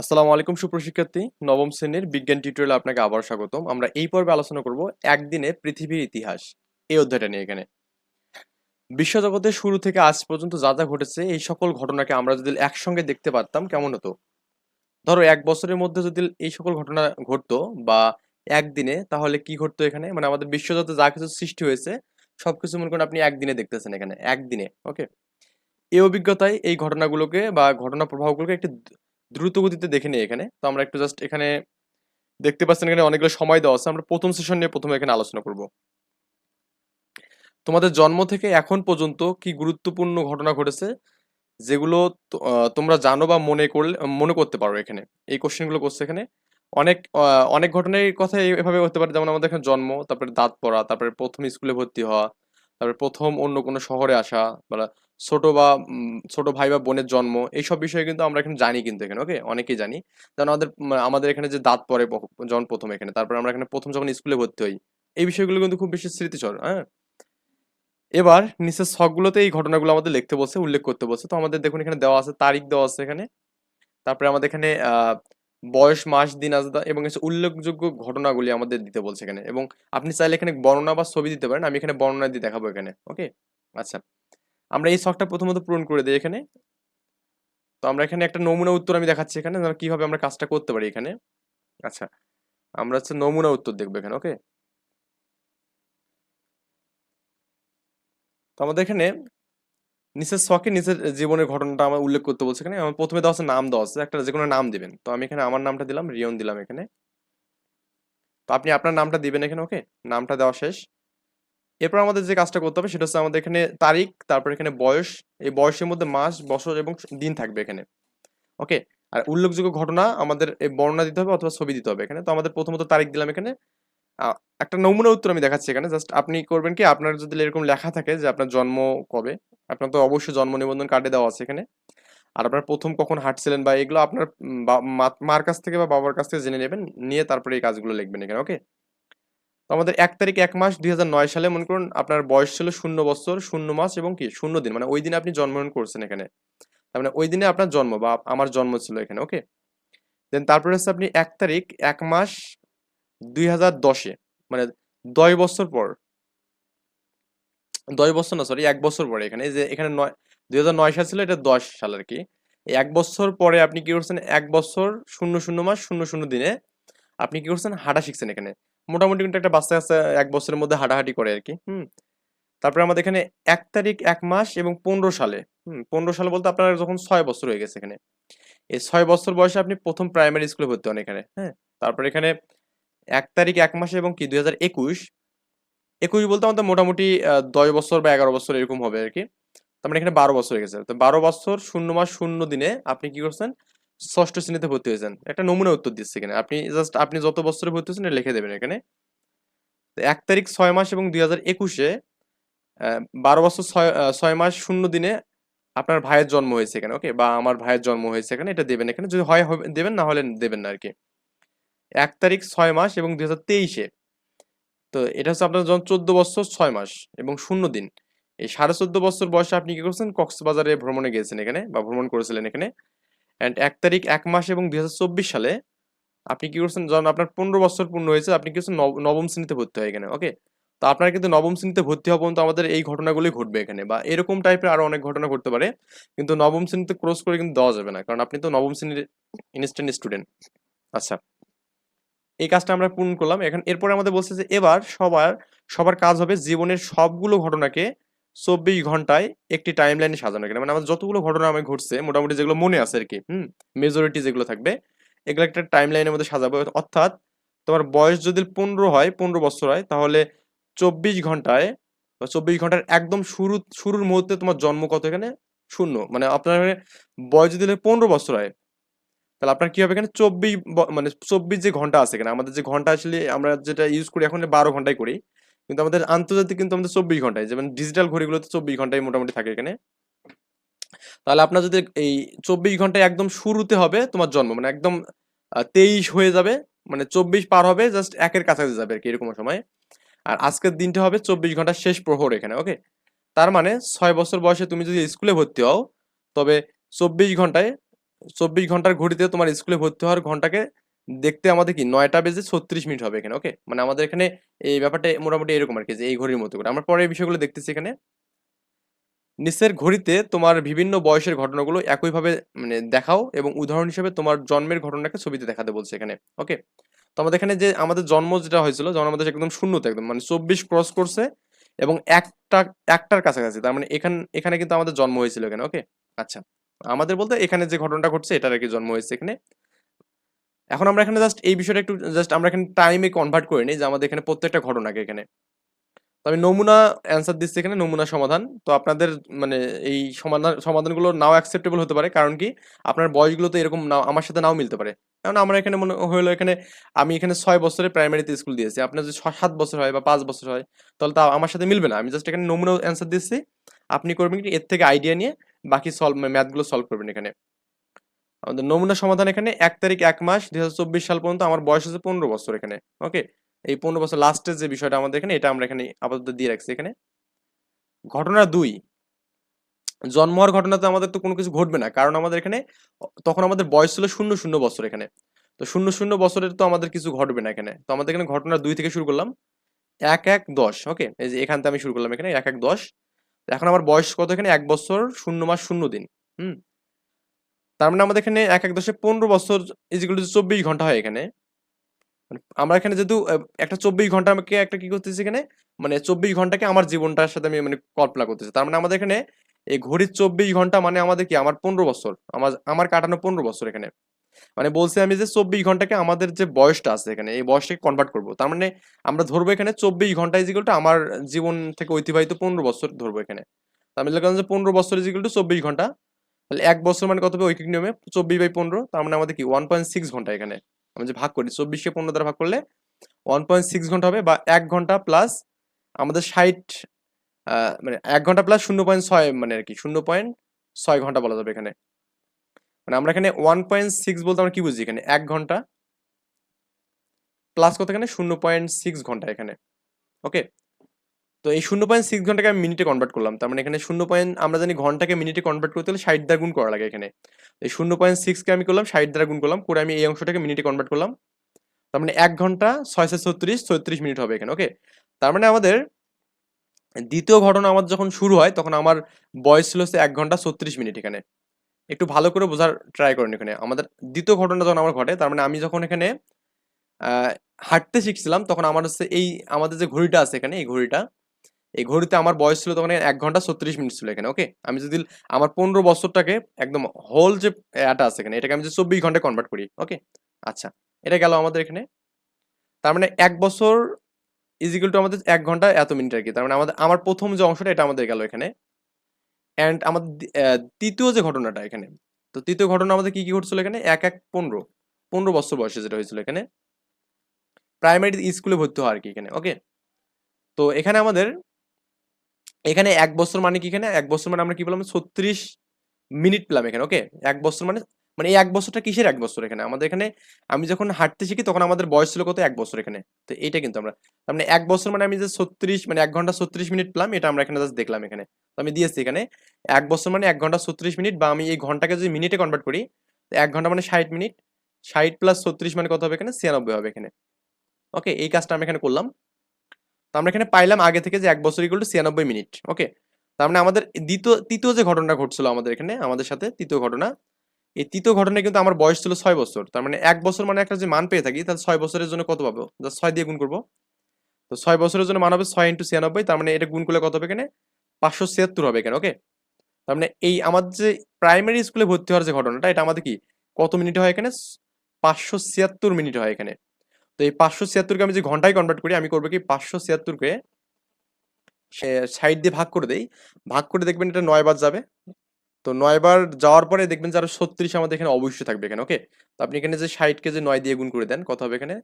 আসসালামু আলাইকুম সুপ্রশিক্ষার্থী নবম শ্রেণির বিজ্ঞান টিউটোরিয়ালে আপনাকে আবার স্বাগতম। আমরা এই পর্বে আলোচনা করব একদিনে পৃথিবীর ইতিহাস। এই অধ্যায়টা নিয়ে এখানে। বিশ্বজগতের শুরু থেকে আজ পর্যন্ত যা যা ঘটেছে, এই সকল ঘটনাকে আমরা যদি একসঙ্গে দেখতে পারতাম, কেমন হতো? ধরো, এক বছরের মধ্যে যদি এই সকল ঘটনা ঘটতো বা একদিনে, তাহলে কি ঘটতো এখানে? মানে আমাদের বিশ্বজগতে যা কিছু সৃষ্টি হয়েছে, সবকিছু মনে করেন আপনি একদিনে দেখতেছেন এখানে, একদিনে ওকে এই অভিজ্ঞতায় এই ঘটনাগুলোকে বা ঘটনা প্রবাহগুলোকে একটি দ্রুত গতিতে দেখে নিই এখানে। তো আমরা একটু জাস্ট এখানে দেখতে পাচ্ছেন এখানে অনেকগুলো সময় দেওয়া আছে। আমরা প্রথম সেশন নিয়ে প্রথমে এখানে আলোচনা করব। তোমাদের জন্ম থেকে এখন পর্যন্ত কি গুরুত্বপূর্ণ ঘটনা ঘটেছে? যেগুলো তোমরা জানো বা মনে করলে, মনে করতে পারো এখানে। এই কোশ্চেনগুলো করছে এখানে। অনেক অনেক ঘটনার কথা এভাবে হতে পারে। যেমন আমাদের এখানে জন্ম, তারপরে দাঁত পড়া, তারপরে প্রথম স্কুলে ভর্তি হওয়া, তারপরে প্রথম অন্য কোনো শহরে আসা, বা ছোট বা ছোট ভাই বা বোনের জন্ম, এইসব বিষয়ে কিন্তু আমরা এখানে জানি কিন্তু এখানে ওকে অনেকেই জানি। যেমন আমাদের আমাদের এখানে যে দাঁত পরে যখন প্রথম এখানে, তারপরে আমরা এখানে প্রথম যখন স্কুলে ভর্তি হই, এই বিষয়গুলো কিন্তু খুব বেশি স্মৃতিচর হ্যাঁ? এবার নিচের ছকগুলোতে এই ঘটনাগুলো আমাদের লিখতে বলছে উল্লেখ করতে বলছে তো আমাদের দেখুন এখানে দেওয়া আছে, তারিখ দেওয়া আছে এখানে। তারপরে আমাদের এখানে বয়স, মাস, দিন আজদা এবং উল্লেখযোগ্য ঘটনাগুলি আমাদের দিতে বলছে এখানে। এবং আপনি চাইলে এখানে বর্ণনা বা ছবি দিতে পারেন, আমি এখানে বর্ণনা দিয়ে দেখাবো এখানে ওকে আচ্ছা। আমরা এই শখটা প্রথমত পূরণ করে দিই এখানে। তো আমরা এখানে একটা নমুনা উত্তর আমি দেখাচ্ছি এখানে কীভাবে আমরা কাজটা করতে পারি এখানে। আচ্ছা আমরা হচ্ছে নমুনা উত্তর দেখব এখানে, ওকে? তো আমাদের এখানে নিচের ছকে নিচের জীবনের ঘটনাটা আমার উল্লেখ করতে বলছে এখানে। আমার প্রথমে দেওয়া নাম দেওয়া একটা যে কোনো নাম দিবেন। তো আমি এখানে আমার নামটা দিলাম, রিয়ন দিলাম এখানে। তো আপনি আপনার নামটা দিবেন এখানে, ওকে? নামটা দেওয়া শেষ। এরপর আমাদের যে কাজটা করতে হবে সেটা হচ্ছে আমাদের এখানে তারিখ, তারপর এখানে বয়স, এই বয়সের মধ্যে মাস, বছর এবং দিন থাকবে এখানে। ওকে? আর উল্লেখযোগ্য ঘটনা আমাদের এই বর্ণনা দিতে হবে অথবা ছবি দিতে হবে এখানে। তো আমাদের প্রথমত তারিখ দিলাম এখানে। একটা নমুনা উত্তর আমি দেখাচ্ছি এখানে। জাস্ট আপনি করবেন কি, আপনার যদি এরকম লেখা থাকে যে আপনার জন্ম কবে, আপনার তো অবশ্যই জন্ম নিবন্ধন কার্ডে দেওয়া আছে এখানে। আর আপনার প্রথম কখন হাঁটছিলেন বা এগুলো আপনার মার কাছ থেকে বা বাবার কাছ থেকে জেনে নেবেন, নিয়ে তারপরে এই কাজগুলো লিখবেন এখানে, ওকে? আমাদের এক তারিখ এক মাস দুই হাজার নয় সালে, মনে করুন আপনার বয়স ছিল শূন্য বছর, শূন্য মাস এবং কি, শূন্য দিন মানে ওই দিনে আপনি জন্মগ্রহণ করছেন এখানে। তার মানে ওই দিনে আপনার জন্ম বা আমার জন্ম ছিল এখানে ওকে দেন তারপরে হচ্ছে আপনি এক তারিখ এক মাস দুই হাজার দশে মানে দশ বছর পর, দশ বছর না সরি এক বছর পরে এখানে যে এখানে নয়, দুই সাল ছিল, এটা দশ সাল আর কি। এক বছর পরে আপনি কি করছেন, এক বছর শূন্য শূন্য মাস, শূন্য শূন্য দিনে আপনি কি করছেন, হাঁটা শিখছেন এখানে। মোটামুটি কিন্তু একটা বাচ্চা কাচ্চা এক বছরের মধ্যে হাঁটাহাঁটি করে আর কি, হুম। তারপরে আমাদের এখানে এক তারিখ, এক মাস এবং পনেরো সালে, হুম, পনেরো সালে বলতে আপনার যখন ছয় বছর হয়ে গেছে এখানে। এই ছয় বছর বয়সে আপনি প্রথম প্রাইমারি স্কুলে ভর্তি হন এখানে হ্যাঁ। তারপরে এখানে এক তারিখ, এক মাসে এবং কি, দুই হাজার একুশ একুশ বলতে আমাদের মোটামুটি দশ বছর বা এগারো বছর এরকম হবে আর কি। তার মানে এখানে বারো বছর হয়ে গেছে। তো বারো বছর, শূন্য মাস, শূন্য দিনে আপনি কি করছেন? ষষ্ঠ শ্রেণীতে ভর্তি হয়েছেন একটা নমুনা উত্তর দিচ্ছে এখানে। আপনি জাস্ট আপনি যত বছরে ভর্তি হয়েছেন এটা লিখে দেবেন এখানে। এক তারিখ ছয় মাস এবং দুই হাজার একুশে বারো বছর ছয় ছয় মাস শূন্য দিনে আপনার ভাইয়ের জন্ম হয়েছে এখানে ওকে বা আমার ভাইয়ের জন্ম হয়েছে এখানে, এটা দেবেন এখানে। যদি হয় দেবেন, না হলে দেবেন না আর কি এক তারিখ ছয় মাস এবং দুই হাজার তেইশে, তো এটা হচ্ছে আপনার যখন চোদ্দ বছর ছয় মাস এবং শূন্য দিন। এই সাড়ে চোদ্দ বছর বয়সে আপনি কি করছেন? কক্সবাজারে ভ্রমণে গিয়েছেন এখানে বা ভ্রমণ করেছিলেন এখানে। অ্যান্ড এক তারিখ, এক মাস এবং দুই হাজার চব্বিশ সালে আপনি কি করছেন? যখন আপনার পনেরো বছর পূর্ণ হয়েছে, আপনি কি করছেন নব- নবম শ্রেণীতে ভর্তি হয় এখানে ওকে তো আপনার কিন্তু নবম শ্রেণীতে ভর্তি হওয়া পর্যন্ত আমাদের এই ঘটনাগুলি ঘটবে এখানে, বা এরকম টাইপের আরও অনেক ঘটনা ঘটতে পারে, কিন্তু নবম শ্রেণীতে ক্রস করে কিন্তু দেওয়া যাবে না, কারণ আপনি তো নবম শ্রেণির ইনস্ট্যান্ট স্টুডেন্ট আচ্ছা এই কাজটা আমরা পূর্ণ করলাম। এখন এরপরে আমাদের বলছে যে এবার সবার সবার কাজ হবে জীবনের সবগুলো ঘটনাকে চব্বিশ ঘন্টায় একটি টাইম লাইনে সাজানো এখানে। মানে আমাদের যতগুলো ঘটনা আমি ঘটছে, মোটামুটি যেগুলো মনে আছে আর কি হুম মেজরিটি যেগুলো থাকবে, এগুলো একটা টাইম লাইনের মধ্যে সাজাবো। অর্থাৎ তোমার বয়স যদি পনেরো হয়, পনেরো বছর হয়, তাহলে চব্বিশ ঘন্টায় চব্বিশ ঘণ্টার একদম শুরু, শুরুর মুহূর্তে তোমার জন্ম কত এখানে? শূন্য। মানে আপনার বয়স যদি পনেরো বছর হয়, তাহলে আপনার কি হবে এখানে? চব্বিশ মানে চব্বিশ যে ঘণ্টা আছে এখানে, আমাদের যে ঘণ্টা আসলে আমরা যেটা ইউজ করি, এখন বারো ঘন্টায় করি কিন্তু আমাদের আন্তর্জাতিক কিন্তু আমাদের চব্বিশ ঘন্টায়, যেমন ডিজিটাল ঘড়িগুলোতে চব্বিশ ঘন্টায় মোটামুটি থাকে এখানে। তাহলে আপনার যদি এই চব্বিশ ঘন্টায় একদম শুরুতে হবে তোমার জন্ম মানে একদম তেইশ হয়ে যাবে মানে চব্বিশ পার হবে জাস্ট একের কাছাকাছি যাবে আর কি এরকম সময়। আর আজকের দিনটা হবে চব্বিশ ঘণ্টার শেষ প্রহর এখানে ওকে তার মানে ছয় বছর বয়সে তুমি যদি স্কুলে ভর্তি হও, তবে চব্বিশ ঘন্টায়, চব্বিশ ঘণ্টার ঘড়িতে তোমার স্কুলে ভর্তি হওয়ার ঘন্টাকে দেখতে আমাদের কি? নয়টা বেজে ছত্রিশ মিনিট হবে এখানে, ওকে? মানে আমাদের এখানে এই ব্যাপারটা মোটামুটি এরকম আর কি, যে এই ঘড়ির মতো করে। আমরা পরে বিষয়গুলো দেখতেছি এখানে। নিচের ঘড়িতে তোমার বিভিন্ন বয়সের ঘটনাগুলো একইভাবে মানে দেখাও এবং উদাহরণ হিসেবে তোমার জন্মের ঘটনাকে ছবিতে দেখাতে বলছে এখানে, ওকে? তো আমাদের এখানে যে আমাদের জন্ম যেটা হয়েছিল যখন আমাদের একদম শূন্যতে একদম মানে চব্বিশ ক্রস করছে এবং একটা, একটার কাছাকাছি, তার মানে এখান, এখানে কিন্তু আমাদের জন্ম হয়েছিল এখানে, ওকে? আচ্ছা আমাদের বলতে এখানে যে ঘটনাটা ঘটছে, এটার আর কি জন্ম হয়েছে এখানে। এখন আমরা এখানে জাস্ট এই বিষয়টা একটু জাস্ট আমরা এখানে টাইমে কনভার্ট করে নিই যে আমাদের এখানে প্রত্যেকটা ঘটনাকে এখানে। তো আমি নমুনা অ্যান্সার দিচ্ছি এখানে, নমুনা সমাধান। তো আপনাদের মানে এই সমাধান, সমাধানগুলো নাও অ্যাকসেপ্টেবল হতে পারে। কারণ কি? আপনার বয়সগুলো তো এরকম নাও, আমার সাথে নাও মিলতে পারে। কারণ আমরা এখানে মনে হলো এখানে আমি এখানে ছয় বছরে প্রাইমারিতে স্কুল দিয়েছি। আপনার যদি সাত বছর হয় বা পাঁচ বছর হয়, তাহলে তা আমার সাথে মিলবে না। আমি জাস্ট এখানে নমুনা অ্যান্সার দিচ্ছি। আপনি করবেন কি? এর থেকে আইডিয়া নিয়ে বাকি সলভ ম্যাথগুলো সলভ করবেন এখানে। আমাদের নমুনা সমাধান এখানে এক তারিখ এক মাস দুই হাজার চব্বিশ সাল পর্যন্ত আমার বয়স হচ্ছে পনেরো বছর এখানে ওকে এই পনেরো বছর লাস্টের যে বিষয়টা আমাদের এখানে, এটা আমরা এখানে আপাতত দিয়ে রাখছি এখানে। ঘটনা দুই, জন্ম হওয়ার ঘটনাতে আমাদের তো কোনো কিছু ঘটবে না, কারণ আমাদের এখানে তখন আমাদের বয়স ছিল শূন্য শূন্য বছর এখানে। তো শূন্য শূন্য বছরের তো আমাদের কিছু ঘটবে না এখানে। তো আমাদের এখানে ঘটনা দুই থেকে শুরু করলাম, এক এক দশ ওকে এই যে এখান থেকে আমি শুরু করলাম এখানে, এক এক দশ। এখন আমার বয়স কত এখানে? এক বছর, শূন্য মাস, শূন্য দিন, হুম? তার মানে আমাদের এখানে এক এক দশে পনেরো বছর ইজিগুলো চব্বিশ ঘণ্টা হয় এখানে। মানে আমরা এখানে যেহেতু একটা চব্বিশ ঘণ্টা আমাকে একটা কি করতেছি এখানে? মানে চব্বিশ ঘন্টাকে আমার জীবনটার সাথে আমি মানে কল্পনা করতেছি। তার মানে আমাদের এখানে এই ঘড়ির চব্বিশ ঘণ্টা মানে আমাদের কি? আমার পনেরো বছর। আমার আমার কাটানো পনেরো বছর এখানে। মানে বলছি আমি যে চব্বিশ ঘন্টাকে আমাদের যে বয়সটা আছে এখানে, এই বয়সটাকে কনভার্ট করব। তার মানে আমরা ধরবো এখানে চব্বিশ ঘণ্টা ইজিগুলটা আমার জীবন থেকে অতিবাহিত পনেরো বছর ধরবো এখানে। তার মানে যে পনেরো বছর ইজিগুল টু চব্বিশ ঘণ্টা। তাহলে এক বছর মানে কত হবে? ঐকিক নিয়মে চব্বিশ বাই পনেরো, তার মানে আমাদের কি? ওয়ান পয়েন্ট সিক্স ঘণ্টা এখানে। আমি যে ভাগ করি চব্বিশকে পনেরো দ্বারা ভাগ করলে ওয়ান পয়েন্ট সিক্স ঘণ্টা হবে বা এক ঘণ্টা প্লাস আমাদের ষাট মানে এক ঘণ্টা প্লাস শূন্য পয়েন্ট ছয় মানে আর কি, শূন্য পয়েন্ট ছয় ঘণ্টা বলা যাবে এখানে। মানে আমরা এখানে ওয়ান পয়েন্ট সিক্স বলতে আমরা কি বুঝি এখানে? এক ঘণ্টা প্লাস কত এখানে? শূন্য পয়েন্ট সিক্স ঘণ্টা এখানে। ওকে তো এই শূন্য পয়েন্ট সিক্স ঘন্টাকে আমি মিনিটে কনভার্ট করলাম। তার মানে এখানে শূন্য পয়েন্ট আমরা জানি ঘন্টাকে মিনিটে কনভার্ট করতে হলে ষাট দ্বারা গুণ করা লাগে এখানে। এই শূন্য পয়েন্ট সিক্সকে আমি করলাম, ষাট দ্বারা গুণ করলাম, করে আমি এই অংশটাকে মিনিটে কনভার্ট করলাম। তার মানে এক ঘণ্টা ছয়শো ছত্রিশ ছত্রিশ মিনিট হবে এখানে ওকে তার মানে আমাদের দ্বিতীয় ঘটনা আমার যখন শুরু হয়, তখন আমার বয়স ছিল হচ্ছে এক ঘণ্টা ছত্রিশ মিনিট এখানে। একটু ভালো করে বোঝার ট্রাই করেন এখানে। আমাদের দ্বিতীয় ঘটনা যখন আমার ঘটে, তার মানে আমি যখন এখানে হাঁটতে শিখছিলাম, তখন আমার হচ্ছে এই, আমাদের যে ঘড়িটা আছে এখানে, এই ঘড়িটা এই ঘড়িতে আমার বয়স ছিল তখন এক ঘণ্টা ছত্রিশ মিনিট ছিল এখানে ওকে আমি যদি আমার পনেরো বছরটাকে একদম হোল যে এটা আছে এখানে, এটাকে আমি যে চব্বিশ ঘন্টায় কনভার্ট করি ওকে আচ্ছা এটা গেল আমাদের এখানে। তার মানে এক বছর ইজিক্যাল টু আমাদের এক ঘণ্টা এত মিনিট আর কি। তার মানে আমাদের, আমার প্রথম যে অংশটা, এটা আমাদের গেল এখানে। অ্যান্ড আমাদের তৃতীয় যে ঘটনাটা এখানে, তো তৃতীয় ঘটনা আমাদের কি কি ঘটছিল এখানে? এক এক, পনেরো পনেরো বছর বয়সে যেটা হয়েছিল এখানে। প্রাইমারি স্কুলে ভর্তি হওয়া আর কি এখানে ওকে তো এখানে আমাদের এখানে এক বছর মানে কি এখানে? এক বছর মানে আমরা কি বললাম? ছত্রিশ মিনিট পেলাম এখানে ওকে এক বছর মানে মানে এই এক বছরটা কিসের এক বছর এখানে? আমাদের এখানে, আমি যখন হাঁটতে শিখি তখন আমাদের বয়স ছিল কত? এক বছর এখানে। তো এইটা কিন্তু আমরা মানে এক বছর মানে আমি যে ছত্রিশ মানে এক ঘণ্টা ছত্রিশ মিনিট পেলাম, এটা আমরা এখানে জাস্ট দেখলাম এখানে। তো আমি দিয়েছি এখানে, এক বছর মানে এক ঘণ্টা ছত্রিশ মিনিট বা আমি এই ঘন্টাকে যদি মিনিটে কনভার্ট করি, তো এক ঘণ্টা মানে ষাট মিনিট, ষাট প্লাস ছত্রিশ মানে কত হবে এখানে? ছিয়ানব্বই হবে এখানে। ওকে এই কাজটা আমি এখানে করলাম। তো আমরা এখানে পাইলাম আগে থেকে যে এক বছর ইকুয়াল টু ছিয়ানব্বই মিনিট ওকে তার মানে আমাদের দ্বিতীয়, তৃতীয় যে ঘটনা ঘটছিল আমাদের এখানে, আমাদের সাথে তৃতীয় ঘটনা, এই তৃতীয় ঘটনায় কিন্তু আমার বয়স ছিল ছয় বছর, তার মানে এক বছর মানে একটা যে মান পেয়ে থাকি, তাহলে ছয় বছরের জন্য কত পাবো? জাস্ট ছয় দিয়ে গুণ করব। তো ছয় বছরের জন্য মান হবে ছয় ইন্টু ছিয়ানব্বই, তার মানে এটা গুণ করলে কত হবে এখানে? পাঁচশো ছিয়াত্তর হবে এখানে ওকে তার মানে এই আমার যে প্রাইমারি স্কুলে ভর্তি হওয়ার যে ঘটনাটা, এটা আমাদের কি? কত মিনিট হয় এখানে? পাঁচশো ছিয়াত্তর মিনিট হয় এখানে। তো এই পাঁচশো ছিয়াত্তরকে আমি যে ঘন্টায় কনভার্ট করি, আমি করব কি পাঁচশো ছিয়াত্তরকে সাইড দিয়ে ভাগ করে দেই। ভাগ করে দেখবেন এটা নয় বার যাবে। তো নয় বার যাওয়ার পরে দেখবেন যে আরও ছত্রিশ আমাদের এখানে অবশ্যই থাকবে এখানে ওকে তো আপনি এখানে যে ষাটকে যে নয় দিয়ে গুণ করে দেন, কত হবে এখানে?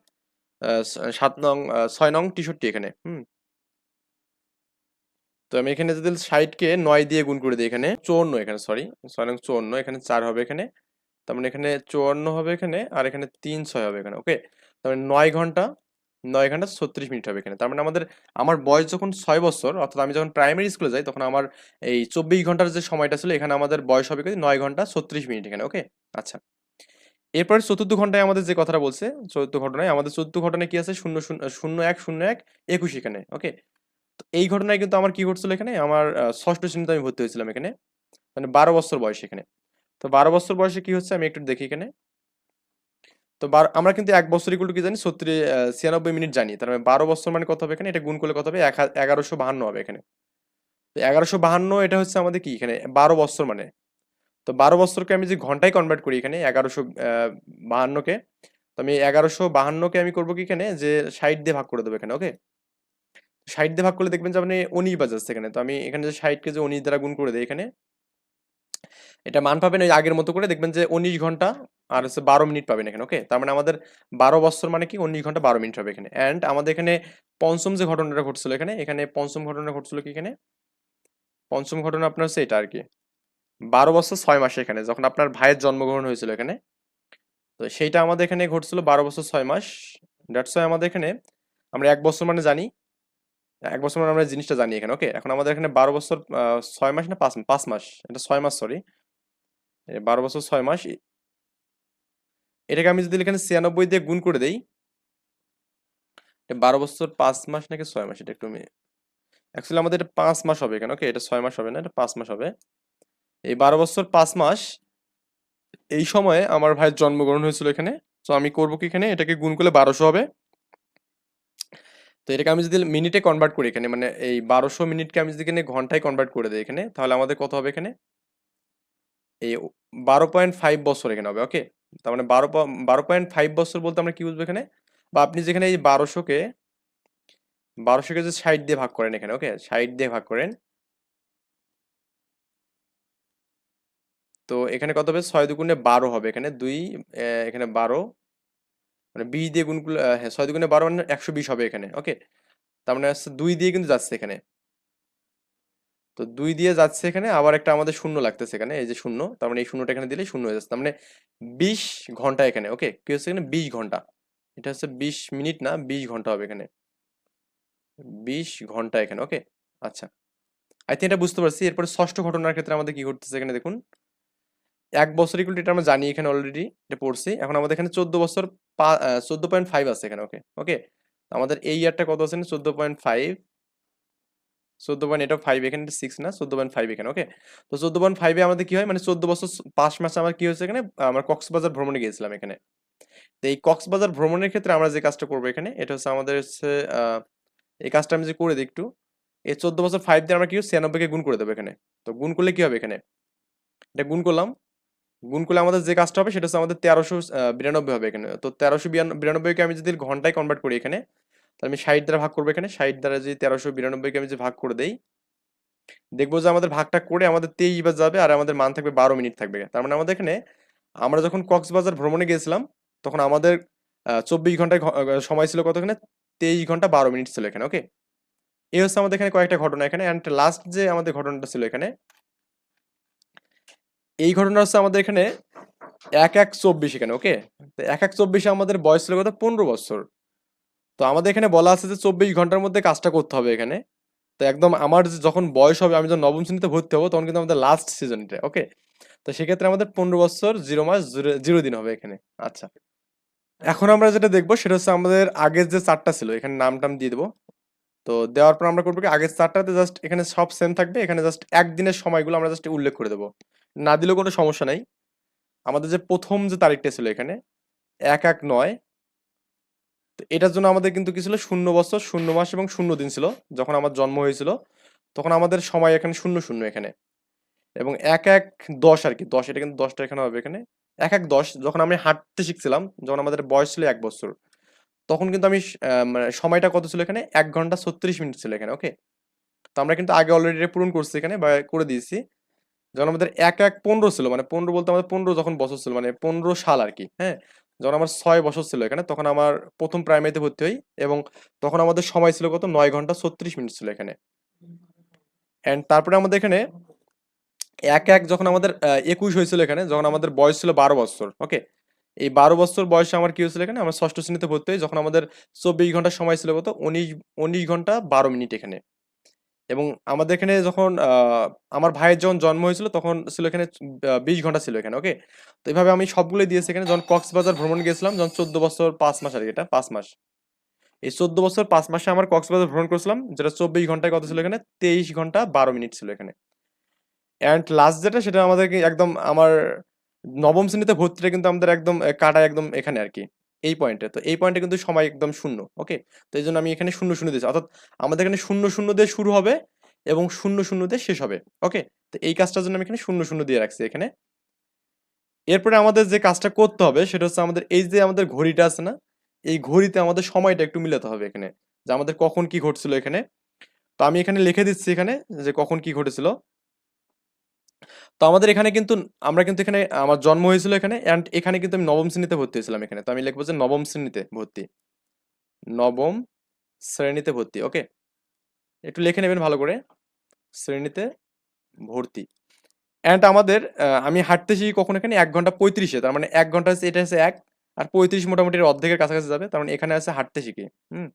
সাত নং ছয় নং টিষট্টি এখানে, হুম? তো আমি এখানে যদি ষাটকে নয় দিয়ে গুণ করে দিই এখানে, চুয়ান্ন এখানে সরি ছয় নং চুয়ান্ন, এখানে চার হবে এখানে, তার মানে এখানে চুয়ান্ন হবে এখানে, আর এখানে তিন ছয় হবে এখানে ওকে তার মানে নয় ঘণ্টা নয় ঘণ্টা ছত্রিশ মিনিট হবে এখানে। তার মানে আমাদের, আমার বয়স যখন ছয় বছর, অর্থাৎ আমি যখন প্রাইমারি স্কুলে যাই, তখন আমার এই চব্বিশ ঘণ্টার যে সময়টা ছিল, এখানে আমাদের বয়স হবে কি নয় ঘণ্টা ছত্রিশ মিনিট এখানে ওকে আচ্ছা। এরপরে চতুর্থ ঘন্টায় আমাদের যে কথাটা বলছে, চতুর্থ ঘটনায়, আমাদের চতুর্থ ঘটনায় কি আছে? শূন্য শূন্য এক শূন্য এক, একুশ এখানে ওকে তো এই ঘটনায় কিন্তু আমার কি ঘটছিল এখানে? আমার ষষ্ঠ শ্রেণীতে আমি ভর্তি হয়েছিলাম এখানে মানে বারো বছর বয়স এখানে। তো বারো বছর বয়সে কি হচ্ছে? আমি একটু দেখি এখানে। তো আমরা কিন্তু এক বছর ইকুয়াল টু কি জানি? সত্তর ছিয়ানব্বই মিনিট জানি। তার মানে বারো বছর মানে কত হবে এখানে? এটা গুণ করলে কত হবে? এগারোশো বাহান্ন হবে এখানে। তো এগারোশো বাহান্ন এটা হচ্ছে আমাদের কি? এখানে বারো বছর মানে। তো বারো বছরকে আমি যে ঘন্টায় কনভার্ট করি এখানে, এগারোশো বাহান্নকে, তো আমি এগারোশো বাহান্নকে আমি করব কি এখানে? যে ষাট দিয়ে ভাগ করে দেবো এখানে ওকে ষাট দিয়ে ভাগ করলে দেখবেন যে আপনি উনিশ বাজাচ্ছে এখানে। তো আমি এখানে যে ষাটকে যে উনিশ দ্বারা গুণ করে দিই এখানে এটা মান পাবেন ওই আগের মতো করে। দেখবেন যে উনিশ ঘণ্টা আর হচ্ছে বারো মিনিট পাবেন এখানে ওকে তার মানে আমাদের বারো বছর মানে কি? উনিশ ঘণ্টা বারো মিনিট হবে এখানে। অ্যান্ড আমাদের এখানে পঞ্চম যে ঘটনাটা ঘটছিল এখানে এখানে পঞ্চম ঘটনা ঘটছিল কি এখানে? পঞ্চম ঘটনা আপনার হচ্ছে এটা আর কি বারো বছর ছয় মাস এখানে, যখন আপনার ভাইয়ের জন্মগ্রহণ হয়েছিল এখানে। তো সেইটা আমাদের এখানে ঘটছিল বারো বছর ছয় মাস। দ্যাটস ওয়াই আমাদের এখানে আমরা এক বছর মানে জানি, এক বছর মানে আমরা জিনিসটা জানি এখানে ওকে এখন আমাদের এখানে বারো বছর ছয় মাস না পাঁচ পাঁচ মাস, এটা ছয় মাস সরি বারো বছর ছয় মাস এটাকে আমি যদি এখানে ছিয়ানব্বই দিয়ে গুণ করে দেই বারো বছর পাঁচ মাস নাকি ছয় মাস, এটা একটু আমি অ্যাকচুয়ালি আমাদের এটা পাঁচ মাস হবে কেন ওকে এটা ছয় মাস হবে না, এটা পাঁচ মাস হবে। এই বারো বছর পাঁচ মাস, এই সময়ে আমার ভাইয়ের জন্মগ্রহণ হয়েছিল এখানে, তো আমি করব কি এখানে? এটাকে গুণ করলে বারোশো হবে। তো এটাকে আমি যদি মিনিটে কনভার্ট করি এখানে মানে এই বারোশো মিনিটকে আমি যদি এখানে ঘন্টায় কনভার্ট করে দিই এখানে, তাহলে আমাদের কত হবে এখানে? এই বারো পয়েন্ট ফাইভ বছর এখানে হবে ওকে তার মানে বারো বারো পয়েন্ট ফাইভ বছর বলতে আমরা কি বুঝব এখানে? বা আপনি যেখানে এই বারোশোকে বারোশোকে যে ষাট দিয়ে ভাগ করেন এখানে ওকে ষাট দিয়ে ভাগ করেন। তো এখানে কত হবে? ছয় দুগুণে বারো হবে এখানে, দুই এখানে বারো মানে বিশ দিয়ে গুণ করলে হ্যাঁ ছয় দুগুণে বারো মানে একশো বিশ হবে এখানে ওকে তার মানে হচ্ছে দুই দিয়ে কিন্তু যাচ্ছে এখানে। তো দুই দিয়ে যাচ্ছে এখানে, আবার একটা আমাদের শূন্য লাগতেছে এখানে, এই যে শূন্য, তার মানে এই শূন্যটা এখানে দিলে শূন্য হয়ে যাচ্ছে। তার মানে বিশ ঘণ্টা এখানে, ওকে? কি হচ্ছে এখানে? বিশ ঘণ্টা। এটা হচ্ছে বিশ মিনিট না, বিশ ঘণ্টা হবে এখানে। বিশ ঘণ্টা এখানে, ওকে? আচ্ছা। আই থিঙ্ক এটা বুঝতে পারছি। এরপরে ষষ্ঠ ঘটনার ক্ষেত্রে আমাদের কি ঘটতেছে এখানে দেখুন। এক বছর ইকুয়াল এটা আমরা জানি এখানে অলরেডি এটা পড়ছি। এখন আমাদের এখানে চোদ্দ বছর চোদ্দ পয়েন্ট ফাইভ আছে এখানে, ওকে? ওকে? আমাদের এই ইয়ারটা কত আছে চোদ্দ পয়েন্ট ফাইভ চোদ্দ পয়েন্ট এটা ফাইভ এখানে সিক্স না, চোদ্দ পয়েন্ট ফাইভ এখানে ওকে তো চোদ্দ পয়েন্ট ফাইভে আমাদের কি হয়? মানে চোদ্দ বছর পাঁচ মাসে আমার কি হয়েছে এখানে? আমার কক্সবাজার ভ্রমণে গিয়েছিলাম এখানে। তো এই কক্সবাজার ভ্রমণের ক্ষেত্রে আমরা যে কাজটা করব এখানে, এটা হচ্ছে আমাদের হচ্ছে এই কাজটা আমি যে করে দিই একটু, এই চোদ্দ বছর ফাইভ দিয়ে আমরা কি ছিয়ানব্বইকে গুণ করে দেবো এখানে। তো গুণ করলে কি হবে এখানে? এটা গুণ করলাম। গুণ করলে আমাদের যে কাজটা হবে, সেটা হচ্ছে আমাদের তেরোশো বিরানব্বই হবে এখানে। তো তেরোশো বিরানব্বইকে আমি যদি ঘন্টায় কনভার্ট করি এখানে তাহলে আমি ষাট দ্বারা ভাগ করব এখানে। ষাট দ্বারা যদি তেরোশো বিরানব্বইকে আমি যদি ভাগ করে দেই, দেখব যে আমাদের ভাগটা করে আমাদের তেইশ বার যাবে আর আমাদের মান থাকবে বারো মিনিট থাকবে। তার মানে আমাদের এখানে আমরা যখন কক্সবাজার ভ্রমণে গিয়েছিলাম, তখন আমাদের চব্বিশ ঘন্টায় সময় ছিল কত এখানে তেইশ ঘণ্টা বারো মিনিট ছিল এখানে ওকে এই হচ্ছে আমাদের এখানে কয়েকটা ঘটনা এখানে অ্যান্ড লাস্ট যে আমাদের ঘটনাটা ছিল এখানে, এই ঘটনা হচ্ছে আমাদের এখানে এক এক চব্বিশ এখানে ওকে এক এক চব্বিশে আমাদের বয়স ছিল কত? পনেরো বছর। তো আমাদের এখানে বলা আছে যে চব্বিশ ঘণ্টার মধ্যে কাজটা করতে হবে এখানে। তো একদম আমার যখন বয়স হবে, আমি যখন নবম শ্রেণীতে ভর্তি হব, তখন কিন্তু আমাদের লাস্ট সিজন এটা ওকে তো সেক্ষেত্রে আমাদের পনেরো বছর জিরো মাস জিরো দিন হবে এখানে। আচ্ছা। এখন আমরা যেটা দেখব, সেটা হচ্ছে আমাদের আগের যে চারটা ছিল, এখানে নাম টাম দিয়ে দেবো। তো দেওয়ার পর আমরা করব কি, আগের চারটাতে জাস্ট এখানে সব সেম থাকবে, এখানে জাস্ট একদিনের সময়গুলো আমরা জাস্ট উল্লেখ করে দেবো। না দিলেও কোনো সমস্যা নাই। আমাদের যে প্রথম যে তারিখটা ছিল এখানে, এক এক নয় এটার জন্য আমাদের কিন্তু কি ছিল? শূন্য বছর, শূন্য মাস এবং শূন্য দিন ছিল। যখন আমার জন্ম হয়েছিল, তখন আমাদের সময় এখানে শূন্য শূন্য এখানে। এবং এক এক দশ আর কি, দশ, এটা কিন্তু দশটা এখানে হবে এখানে। এক এক দশ, যখন আমি হাঁটতে শিখছিলাম, যখন আমাদের বয়স ছিল এক বছর, তখন কিন্তু আমি মানে সময়টা কত ছিল এখানে? এক ঘণ্টা ছত্রিশ মিনিট ছিল এখানে ওকে তো আমরা কিন্তু আগে অলরেডি পূরণ করছি এখানে বা করে দিয়েছি। যখন আমাদের এক এক পনেরো ছিল মানে পনেরো বলতে আমাদের পনেরো যখন বছর ছিল মানে পনেরো সাল আর কি হ্যাঁ? যখন আমার ছয় বছর ছিল এখানে, তখন আমার প্রথম প্রাইমারিতে ভর্তি হই এবং তখন আমাদের সময় ছিল কত? নয় ঘণ্টা ছত্রিশ মিনিট ছিল এখানে। অ্যান্ড তারপরে আমাদের এখানে এক এক যখন আমাদের একুশ হয়েছিল এখানে, যখন আমাদের বয়স ছিল বারো বছর ওকে এই বারো বছর বয়সে আমার কি হয়েছিল এখানে? আমার ষষ্ঠ শ্রেণীতে ভর্তি হই, যখন আমাদের চব্বিশ ঘণ্টা সময় ছিল কত? উনিশ উনিশ ঘণ্টা বারো মিনিট এখানে। এবং আমাদের এখানে যখন আমার ভাইয়ের যখন জন্ম হয়েছিল তখন ছিল এখানে বিশ ঘণ্টা ছিল এখানে ওকে তো এইভাবে আমি সবগুলোই দিয়েছি এখানে। যখন কক্সবাজার ভ্রমণ গেছিলাম যখন চোদ্দ বছর পাঁচ মাস আর এটা, পাঁচ মাস। এই চোদ্দ বছর পাঁচ মাসে আমার কক্সবাজার ভ্রমণ করেছিলাম, যেটা চব্বিশ ঘন্টায় কত ছিল এখানে? তেইশ ঘণ্টা বারো মিনিট ছিল এখানে। অ্যান্ড লাস্ট যেটা, সেটা আমাদেরকে একদম আমার নবম শ্রেণীতে ভর্তিটা কিন্তু আমাদের একদম কাটা একদম এখানে আর কি। এই পয়েন্টে তো এই পয়েন্টে কিন্তু সময় একদম শূন্য ওকে তো এই জন্য আমি এখানে শূন্য শূন্য দিয়েছি। অর্থাৎ আমাদের এখানে শূন্য শূন্য দিয়ে শুরু হবে এবং শূন্য শূন্য দিয়ে শেষ হবে ওকে তো এই কাজটার জন্য আমি এখানে শূন্য শূন্য দিয়ে রাখছি এখানে। এরপরে আমাদের যে কাজটা করতে হবে সেটা হচ্ছে আমাদের এই যে আমাদের ঘড়িটা আছে না, এই ঘড়িতে আমাদের সময়টা একটু মিলাতে হবে এখানে, যে আমাদের কখন কি ঘটছিল এখানে। তো আমি এখানে লিখে দিচ্ছি এখানে যে কখন কি ঘটেছিল। তো আমাদের এখানে কিন্তু, আমরা কিন্তু এখানে, আমার জন্ম হয়েছিল এখানে অ্যান্ড এখানে কিন্তু আমি নবম শ্রেণীতে ভর্তি হয়েছিলাম এখানে। তো আমি লিখব যে নবম শ্রেণীতে ভর্তি। নবম শ্রেণীতে ভর্তি ওকে একটু লিখে নেবেন ভালো করে। শ্রেণীতে ভর্তি। অ্যান্ড আমাদের আমি হাঁটতে শিখি কখন এখানে এক ঘণ্টা পঁয়ত্রিশে, তার মানে এক ঘণ্টা হচ্ছে, এটা হচ্ছে এক, আর পঁয়ত্রিশ মোটামুটি অর্ধেকের কাছাকাছি যাবে, তার মানে এখানে আছে হাঁটতে শিখি, হুম?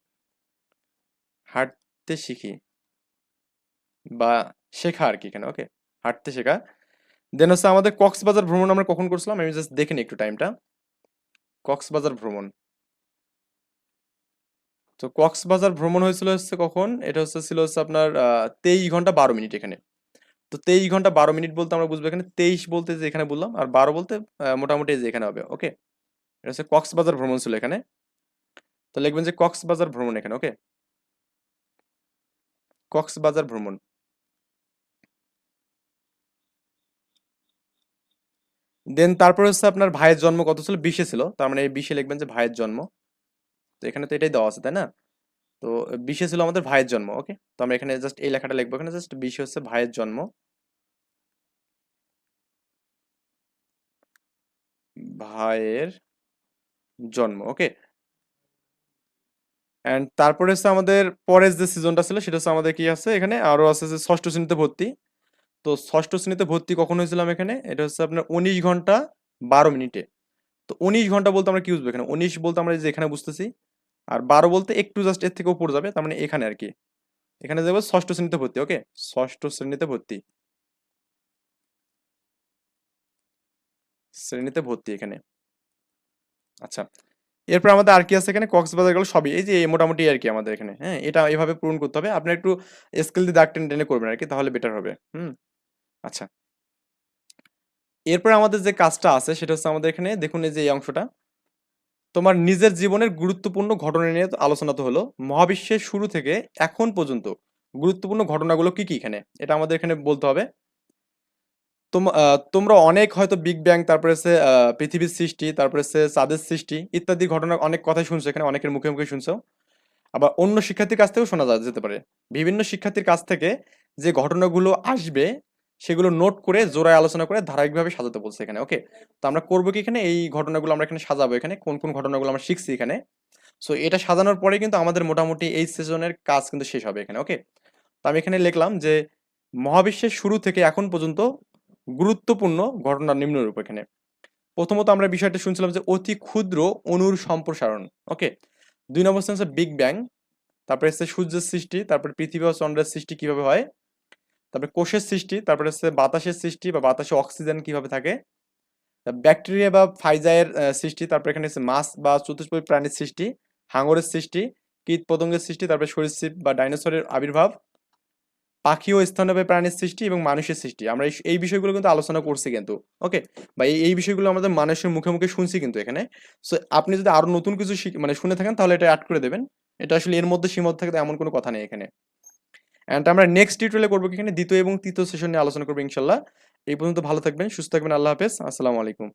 হাঁটতে শিখি, বা শেখা আর কি এখানে ওকে হাঁটতে শেখা দেন হচ্ছে আমাদের কক্সবাজার ভ্রমণ আমরা কখন করছিলাম? আমি জাস্ট দেখে একটু টাইমটা কক্সবাজার ভ্রমণ। তো কক্সবাজার ভ্রমণ হয়েছিল হচ্ছে কখন? এটা হচ্ছে ছিল হচ্ছে আপনার তেইশ ঘণ্টা বারো মিনিট এখানে। তো তেইশ ঘণ্টা বারো মিনিট বলতে আমরা বুঝব এখানে। তেইশ বলতে যে এখানে বললাম, আর বারো বলতে মোটামুটি যে এখানে হবে ওকে এটা হচ্ছে কক্সবাজার ভ্রমণ ছিল এখানে। তো লিখবেন যে কক্সবাজার ভ্রমণ এখানে ওকে কক্সবাজার ভ্রমণ। দেন তারপরে হচ্ছে আপনার ভাইয়ের জন্ম কত ছিল? বিশে ছিল। তার মানে এই বিশে লিখবেন যে ভাইয়ের জন্ম। তো এখানে তো এটাই দেওয়া আছে, তাই না? তো বিশে ছিল আমাদের ভাইয়ের জন্ম ওকে তো আমরা এখানে জাস্ট এই লেখাটা লিখব এখানে জাস্ট বিশে হচ্ছে ভাইয়ের জন্ম। ভাইয়ের জন্ম ওকে অ্যান্ড তারপরে হচ্ছে আমাদের পরের যে সিজনটা ছিল, সেটা হচ্ছে আমাদের কি আছে? এখানে আরও আছে যে ষষ্ঠ শ্রেণীতে ভর্তি। তো ষষ্ঠ শ্রেণীতে ভর্তি কখন হয়েছিলাম এখানে? এটা হচ্ছে আপনার উনিশ ঘণ্টা বারো মিনিটে। তো উনিশ ঘণ্টা বলতে আমরা কি বুঝব এখানে? উনিশ বলতে আমরা যে এখানে বুঝতেছি, আর বারো বলতে একটু জাস্ট এর থেকে উপর যাবে, তার মানে এখানে আর কি। এখানে যাব ষষ্ঠ শ্রেণীতে ভর্তি ওকে ষষ্ঠ শ্রেণীতে ভর্তি। শ্রেণীতে ভর্তি এখানে। আচ্ছা এরপর আমাদের আর কি আছে এখানে? কক্সবাজার গেল সবই। এই যে মোটামুটি আর কি আমাদের এখানে হ্যাঁ? এটা এভাবে পূরণ করতে হবে। আপনি একটু স্কেল দিয়ে দাগ টেনে টেনে করবেন আর কি, তাহলে বেটার হবে। হুম? আচ্ছা। এরপর আমাদের যে কাজটা আছে সেটা হচ্ছে আমাদের এখানে দেখুন এই যে এই অংশটা। তোমার নিজের জীবনের গুরুত্বপূর্ণ ঘটনা নিয়ে আলোচনা তো হলো। মহাবিশ্বের শুরু থেকে এখন পর্যন্ত গুরুত্বপূর্ণ ঘটনাগুলো কি কি এখানে? এটা আমাদের এখানে বলতে হবে। তোম- তোমরা অনেক হয়তো বিগ ব্যাং তারপরে আহ, পৃথিবীর সৃষ্টি তারপরে হচ্ছে চাঁদের সৃষ্টি ইত্যাদি ঘটনা অনেক কথাই শুনছো এখানে অনেকের মুখে মুখে শুনছো। আবার অন্য শিক্ষার্থীর কাছ থেকেও শোনা যেতে পারে। বিভিন্ন শিক্ষার্থীর কাছ থেকে যে ঘটনাগুলো আসবে সেগুলো নোট করে জোড়ায় আলোচনা করে ধারাবাহিকভাবে সাজাতে বলছে এখানে। ওকে তো আমরা করব কি এখানে? এই ঘটনাগুলো আমরা এখানে সাজাবো এখানে। কোন কোন ঘটনাগুলো আমরা শিখছি এখানে? সো এটা সাজানোর পরে কিন্তু আমাদের মোটামুটি এই সেশনের কাজ কিন্তু শেষ হবে এখানে। ওকে তো আমি এখানে লিখলাম যে, মহাবিশ্বের শুরু থেকে এখন পর্যন্ত গুরুত্বপূর্ণ ঘটনা নিম্নরূপ এখানে। প্রথমত আমরা বিষয়টা শুনছিলাম যে, অতি ক্ষুদ্র অণুর সম্প্রসারণ। ওকে দুই নম্বর হচ্ছে বিগ ব্যাং তারপরে হচ্ছে সূর্যের সৃষ্টি, তারপরে পৃথিবী ও চন্দ্রের সৃষ্টি কীভাবে হয়? তারপরে কোষের সৃষ্টি, তারপরে হচ্ছে বাতাসের সৃষ্টি বা বাতাসে অক্সিজেন কীভাবে থাকে, ব্যাকটেরিয়া বা ফাইজায়ের সৃষ্টি, তারপরে এখানে হচ্ছে মাছ বা চতুষ্পদী প্রাণীর সৃষ্টি, হাঙরের সৃষ্টি, কীট পতঙ্গের সৃষ্টি, তারপরে সরীসৃপ বা ডাইনোসরের আবির্ভাব পাখি ও স্তন্যপায়ী প্রাণীর সৃষ্টি এবং মানুষের সৃষ্টি। আমরা এই- বিষয়গুলো কিন্তু আলোচনা করছি কিন্তু ওকে বা এই বিষয়গুলো আমাদের মানুষের মুখে মুখে শুনছি কিন্তু এখানে। সো আপনি যদি আরও নতুন কিছু মানে শুনে থাকেন তাহলে এটা অ্যাড করে দেবেন। এটা আসলে এর মধ্যে সীমাবদ্ধ থাকে এমন কোনো কথা নেই এখানে। অ্যান্ড আমরা নেক্সট টিউটোরিয়ালে করব এখানে দ্বিতীয় এবং তৃতীয় সেশন নিয়ে আলোচনা করব ইনশাল্লাহ। এই পর্যন্ত ভালো থাকবেন, সুস্থ থাকবেন, আল্লাহ হাফেজ, আসসালামু আলাইকুম।